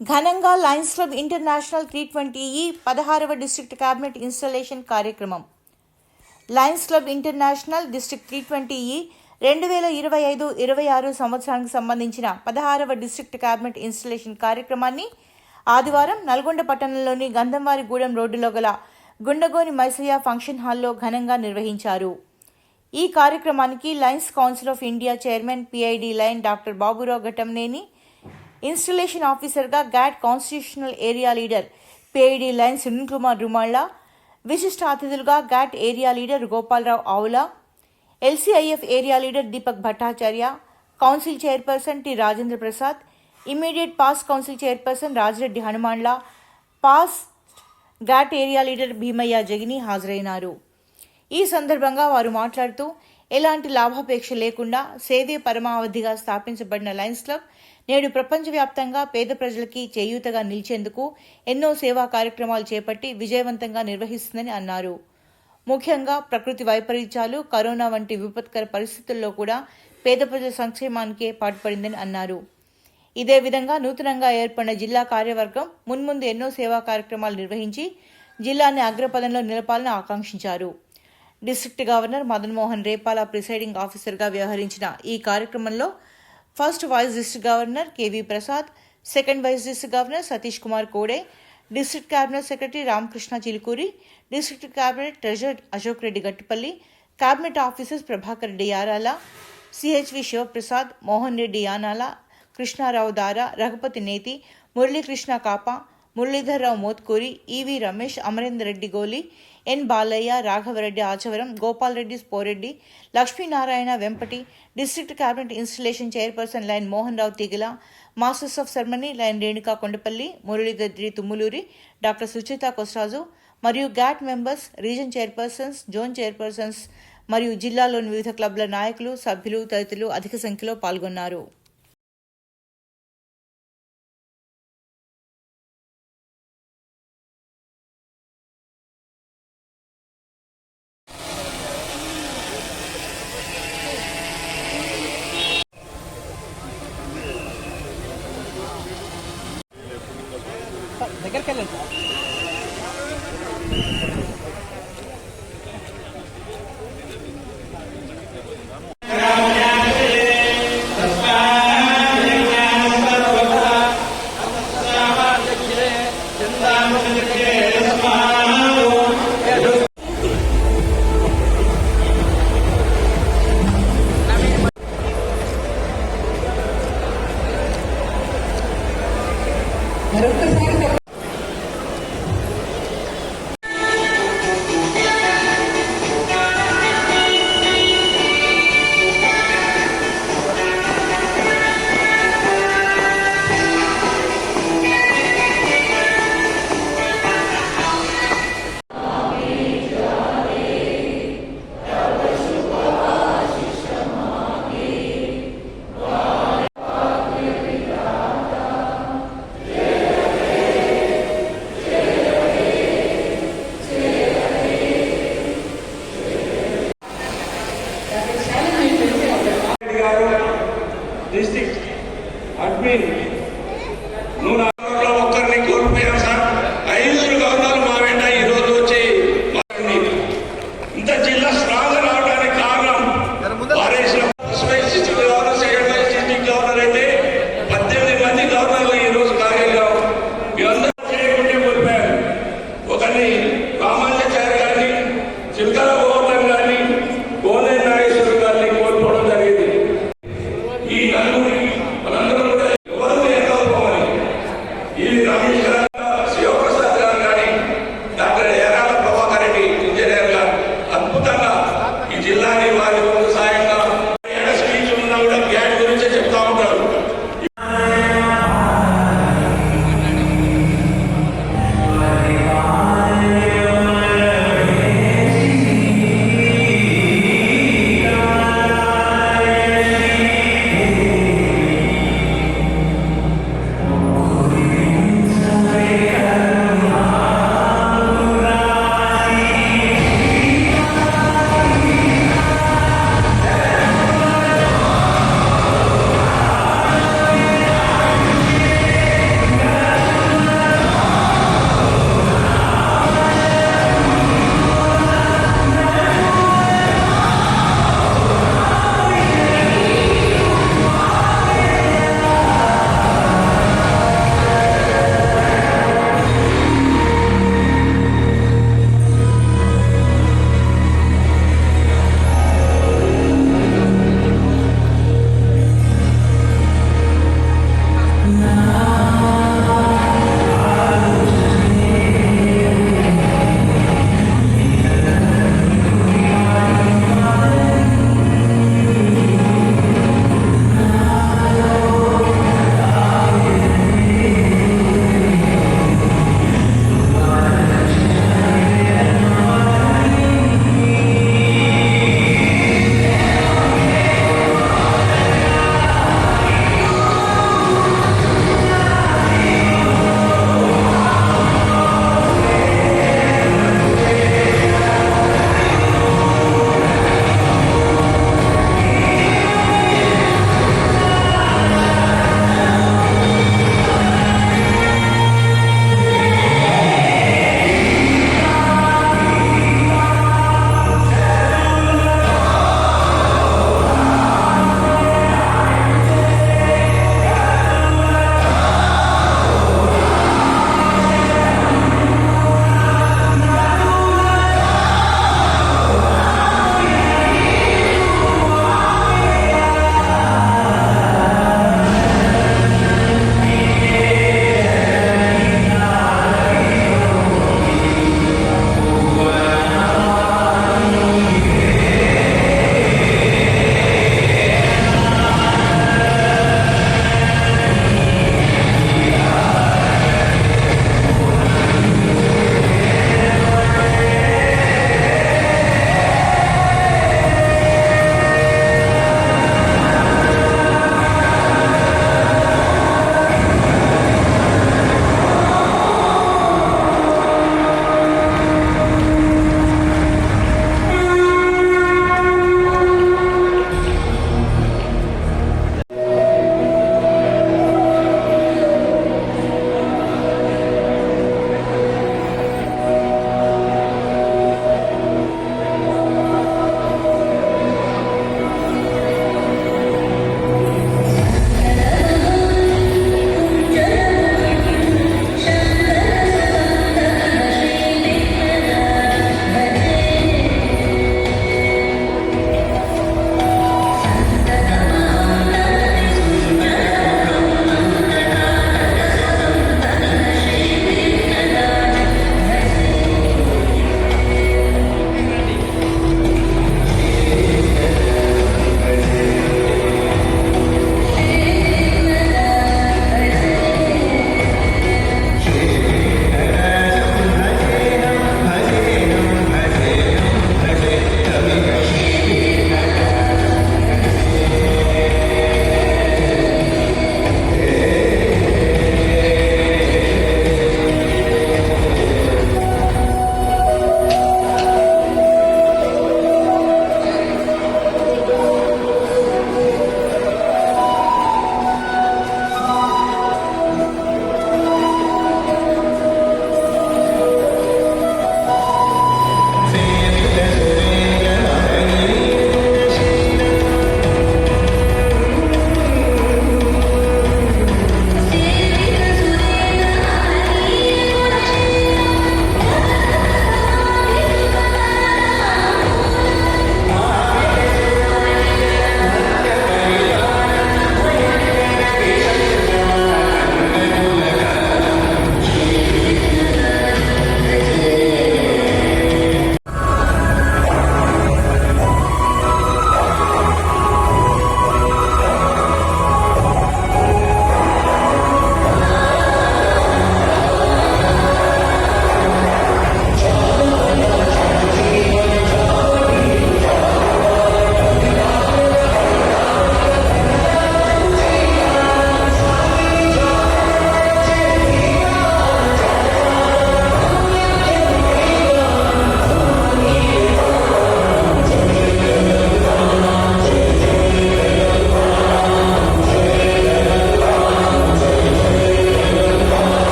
ఘనంగా Lions Club International three twenty ఈ పదహారవ డిస్ట్రిక్ట్ క్యాబినెట్ ఇన్స్టలేషన్ కార్యక్రమం. Lions Club International district three twenty ఈ రెండు వేల ఇరవై ఐదు ఇరవై ఆరు సంవత్సరానికి సంబంధించిన పదహారవ డిస్ట్రిక్ట్ క్యాబినెట్ ఇన్స్టలేషన్ కార్యక్రమాన్ని ఆదివారం నల్గొండ పట్టణంలోని గంధంవారిగూడెం రోడ్డులో గల గుండగోని మైసయ్య ఫంక్షన్ హాల్లో ఘనంగా నిర్వహించారు. ఈ కార్యక్రమానికి Lions council of India chairman PID Lion doctor Baburao Ghatamneni installation ఆఫీసర్గా GAT constitutional area leader PID Lion Sunil Kumar Rumalla విశిష్ట అతిథులుగా GAT area leader Gopalarao Avula LCIF area leader Deepak Bhattacharya council chairperson T Rajendra Prasad immediate past council chairperson Rajireddy Hanumanla past GAT area leader Bheemaiah Jagini హాజరైనారు. ఈ సందర్భంగా వారు మాట్లాడుతూ ఎలాంటి లాభాపేక్ష లేకుండా సేవే పరమావధిగా స్థాపించబడిన లయన్స్ క్లబ్ నేడు ప్రపంచవ్యాప్తంగా పేద ప్రజలకి చేయూతగా నిలిచేందుకు ఎన్నో సేవా కార్యక్రమాలు చేపట్టి విజయవంతంగా నిర్వహిస్తుందని అన్నారు. ముఖ్యంగా ప్రకృతి వైపరీత్యాలు కరోనా వంటి విపత్కర పరిస్థితుల్లో కూడా పేద ప్రజల సంక్షేమానికే పాటుపడిందని అన్నారు. ఇదే విధంగా నూతనంగా ఏర్పడిన జిల్లా కార్యవర్గం మున్ముందు ఎన్నో సేవా కార్యక్రమాలు నిర్వహించి జిల్లాని అగ్రపదంలో నిలపాలని ఆకాంక్షించారు. District governor Madanmohan Repala presiding ఆఫీసర్గా వ్యవహరించిన ఈ కార్యక్రమంలో first vice district governor K V Prasad second vice district governor Satish Kumar Kode district cabinet secretary Ramakrishna Chilukuri district cabinet treasurer Ashok Reddy Gattupalli cabinet officers Prabhakar Reddy Yarala C H V Sivaprasad Mohan Reddy Yanala Krishnarao Dara Raghupathi Neti Muralikrishna kapha Muralidhar Rao Motkuri EV Ramesh Amarender Reddy Goli N Balaiah Raghavareddy Achavaram Gopal Reddy Sporeddy Lakshminarayana Vempati district cabinet installation chairperson Lion Mohan Rao Tigila masters of ceremony Lion Renuka Kondapalli Muralidhar Tummuluri doctor Suchitha Kosaraju మరియు GAT members region chairpersons zone chairpersons మరియు జిల్లాలోని వివిధ క్లబ్ల నాయకులు సభ్యులు తదితరులు అధిక సంఖ్యలో పాల్గొన్నారు.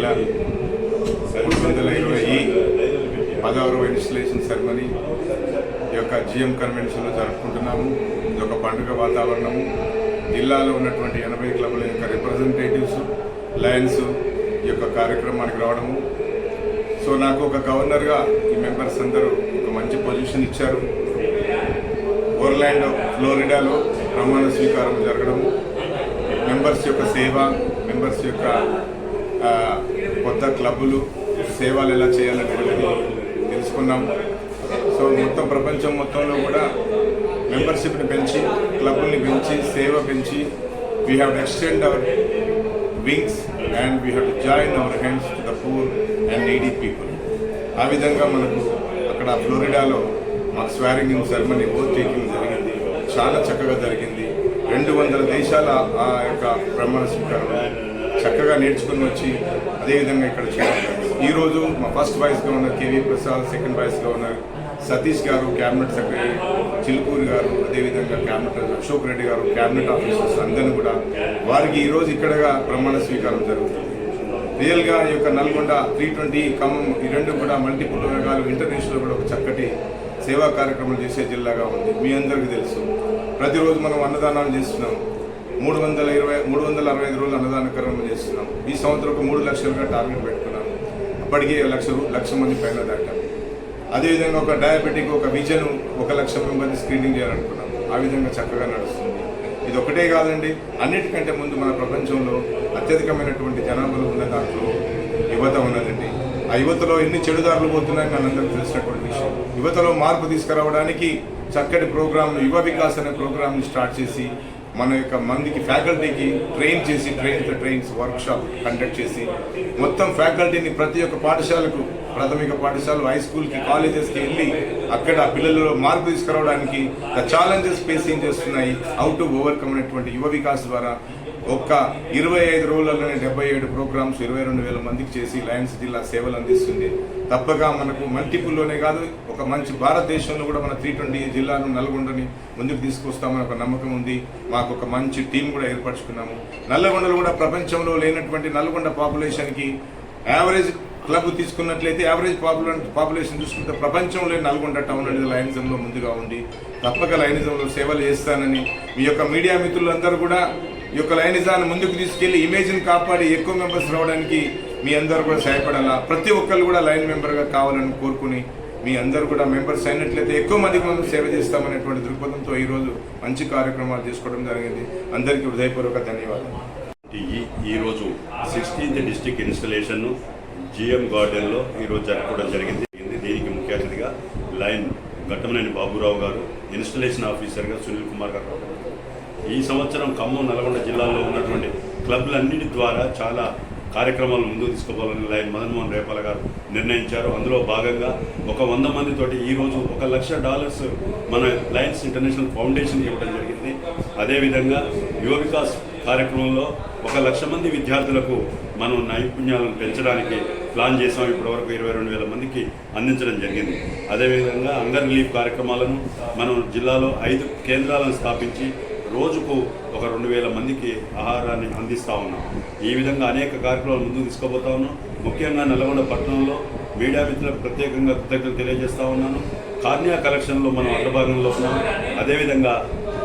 జిల్లా రెండు వందల ఇరవై పదవరవ ఇన్స్టలేషన్ సెరమనీ ఈ యొక్క జిఎం కన్వెన్షన్లో జరుపుకుంటున్నాము. ఇది ఒక పండుగ వాతావరణము. జిల్లాలో ఉన్నటువంటి ఎనభై క్లబ్ల యొక్క రిప్రజెంటేటివ్స్ లయన్స్ ఈ యొక్క కార్యక్రమానికి రావడము. సో నాకు ఒక గవర్నర్గా ఈ మెంబర్స్ అందరూ ఒక మంచి పొజిషన్ ఇచ్చారు. ఓర్లాండ్ ఫ్లోరిడాలో ప్రమాణ స్వీకారం జరగడము. మెంబర్స్ యొక్క సేవ మెంబర్స్ యొక్క కొత్త క్లబ్బులు సేవలు ఎలా చేయాలనేటువంటిది తెలుసుకున్నాం. సో మొత్తం ప్రపంచం మొత్తంలో కూడా మెంబర్షిప్ని పెంచి క్లబ్బుల్ని పెంచి సేవ పెంచి we have extend our wings and we have to join our hands to the poor and needy people ఆ విధంగా మనకు అక్కడ ఫ్లోరిడాలో మాకు స్వారింగ్ సెరమనీ ఓత్ టేకింగ్ జరిగింది. చాలా చక్కగా జరిగింది. రెండు వందల దేశాల ఆ యొక్క ప్రమాణ స్వీకారం. చక్కగా నేర్చుకుని వచ్చి అదేవిధంగా ఇక్కడ చేయడం. ఈరోజు మా ఫస్ట్ వైస్గా ఉన్న కేవీ ప్రసాద్ సెకండ్ వైస్గా ఉన్న సతీష్ గారు క్యాబినెట్ సెక్రటరీ చిలుకూరి గారు అదేవిధంగా క్యాబినెట్ అశోక్ రెడ్డి గారు క్యాబినెట్ ఆఫీసర్స్ అందరినీ కూడా వారికి ఈరోజు ఇక్కడగా ప్రమాణ స్వీకారం జరుగుతుంది. రియల్గా ఈ యొక్క నల్గొండ త్రీ ట్వంటీ ఖమ్మం ఈ రెండు కూడా మల్టిపుల్ రంగాలు ఇంటర్నేషనల్ కూడా ఒక చక్కటి సేవా కార్యక్రమాలు చేసే జిల్లాగా ఉంది. మీ అందరికీ తెలుసు. ప్రతిరోజు మనం అన్నదానాలు చేస్తున్నాం. మూడు వందల ఇరవై మూడు వందల అరవై ఐదు రోజులు అన్నదాన కార్యక్రమం చేస్తున్నాం. ఈ సంవత్సరం ఒక మూడు లక్షలుగా టార్గెట్ పెట్టుకున్నాం. అప్పటికే లక్ష లక్ష మంది పైన దాటాం. అదేవిధంగా ఒక డయాబెటిక్ ఒక విజన్ ఒక లక్ష మంది స్క్రీనింగ్ చేయాలనుకున్నాం. ఆ విధంగా చక్కగా నడుస్తుంది. ఇది ఒకటే కాదండి అన్నిటికంటే ముందు మన ప్రపంచంలో అత్యధికమైనటువంటి జనాభాలు ఉన్న దాంట్లో యువత ఉన్నదండి. ఆ యువతలో ఎన్ని చెడుదారులు పోతున్నాయని మనందరికీ తెలిసినటువంటి విషయం. యువతలో మార్పు తీసుకురావడానికి చక్కటి ప్రోగ్రాంను యువ వికాస్ అనే ప్రోగ్రాంని స్టార్ట్ చేసి మన యొక్క మందికి ఫ్యాకల్టీకి ట్రైన్ చేసి ట్రైన్ ట్రైన్స్ వర్క్షాప్ కండక్ట్ చేసి మొత్తం ఫ్యాకల్టీని ప్రతి ఒక్క పాఠశాలకు ప్రాథమిక పాఠశాలలు హై స్కూల్కి కాలేజెస్కి వెళ్ళి అక్కడ పిల్లలలో మార్పు తీసుకురావడానికి ద ఛాలెంజెస్ ఫేసింగ్ చేస్తున్నాయి. హౌ టు ఓవర్కమ్ అనేటువంటి యువ వికాస్ ద్వారా ఒక్క ఇరవై ఐదు రోజులలోనే డెబ్బై ఏడు ప్రోగ్రామ్స్ ఇరవై రెండు వేల మందికి చేసి లయన్స్ జిల్లా సేవలు అందిస్తుంది. తప్పక మనకు మల్టిపుల్లోనే కాదు ఒక మంచి భారతదేశంలో కూడా మన త్రీ ట్వంటీ జిల్లాను నల్గొండని ముందుకు తీసుకొస్తామని ఒక నమ్మకం ఉంది. మాకు ఒక మంచి టీం కూడా ఏర్పరచుకున్నాము. నల్లగొండలు కూడా ప్రపంచంలో లేనటువంటి నల్గొండ పాపులేషన్కి యావరేజ్ క్లబ్ తీసుకున్నట్లయితే యావరేజ్ పాపులర్ పాపులేషన్ చూసుకుంటే ప్రపంచంలో నల్గొండ టౌన్ అనేది లయనిజంలో ముందుగా ఉండి తప్పక లయనిజంలో సేవలు చేస్తానని మీ యొక్క మీడియా మిత్రులందరూ కూడా ఈ యొక్క లయనిజాన్ని ముందుకు తీసుకెళ్ళి ఇమేజ్ని కాపాడి ఎక్కువ మెంబర్స్ రావడానికి మీ అందరూ కూడా సహాయపడాలా? ప్రతి ఒక్కరు కూడా లైన్ మెంబర్గా కావాలని కోరుకుని మీ అందరూ కూడా మెంబర్స్ అయినట్లయితే ఎక్కువ మందికి మనం సేవ చేస్తామనేటువంటి దృక్పథంతో ఈరోజు మంచి కార్యక్రమాలు చేసుకోవడం జరిగింది. అందరికీ హృదయపూర్వక ధన్యవాదాలు. ఈ ఈరోజు సిక్స్టీన్త్ డిస్టిక్ ఇన్స్టలేషన్ జిఎం గార్డెన్లో ఈరోజు జరుపుకోవడం జరిగింది. దీనికి ముఖ్య అతిథిగా లైన్ ఘట్టమనేని బాబురావు గారు ఇన్స్టలేషన్ ఆఫీసర్గా సునీల్ కుమార్ గారు ఈ సంవత్సరం ఖమ్మం నల్గొండ జిల్లాలో ఉన్నటువంటి క్లబ్లన్నిటి ద్వారా చాలా కార్యక్రమాలు ముందుకు తీసుకోవాలని లైన్ మదన్మోహన్ రేపాల గారు నిర్ణయించారు. అందులో భాగంగా ఒక వంద మందితోటి ఈరోజు ఒక లక్ష డాలర్స్ మన లయన్స్ ఇంటర్నేషనల్ ఫౌండేషన్ ఇవ్వడం జరిగింది. అదేవిధంగా యువ వికాస్ కార్యక్రమంలో ఒక లక్ష మంది విద్యార్థులకు మనం నైపుణ్యాలను పెంచడానికి ప్లాన్ చేసాం ఇప్పటివరకు ఇరవై రెండు వేల మందికి అందించడం జరిగింది. అదేవిధంగా అంగర్ రిలీఫ్ కార్యక్రమాలను మనం జిల్లాలో ఐదు కేంద్రాలను స్థాపించి రోజుకు ఒక రెండు వేల మందికి ఆహారాన్ని అందిస్తూ ఉన్నాం. ఈ విధంగా అనేక కార్యక్రమాలు ముందుకు తీసుకుపోతా ఉన్నాం. ముఖ్యంగా నల్గొండ పట్టణంలో మీడియా మిత్రులకు ప్రత్యేకంగా కృతజ్ఞతలు తెలియజేస్తూ ఉన్నాను. కార్నియా కలెక్షన్లో మనం అగ్రభాగంలో ఉన్నాం. అదేవిధంగా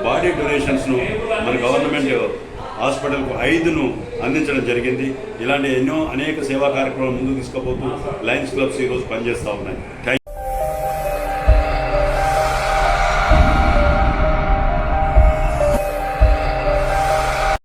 బాడీ డొనేషన్స్ను మన గవర్నమెంట్ హాస్పిటల్కు ఐదును అందించడం జరిగింది. ఇలాంటి ఎన్నో అనేక సేవా కార్యక్రమాలు ముందుకు తీసుకుపోతూ లయన్స్ క్లబ్స్ ఈరోజు పనిచేస్తూ ఉన్నాయి. థ్యాంక్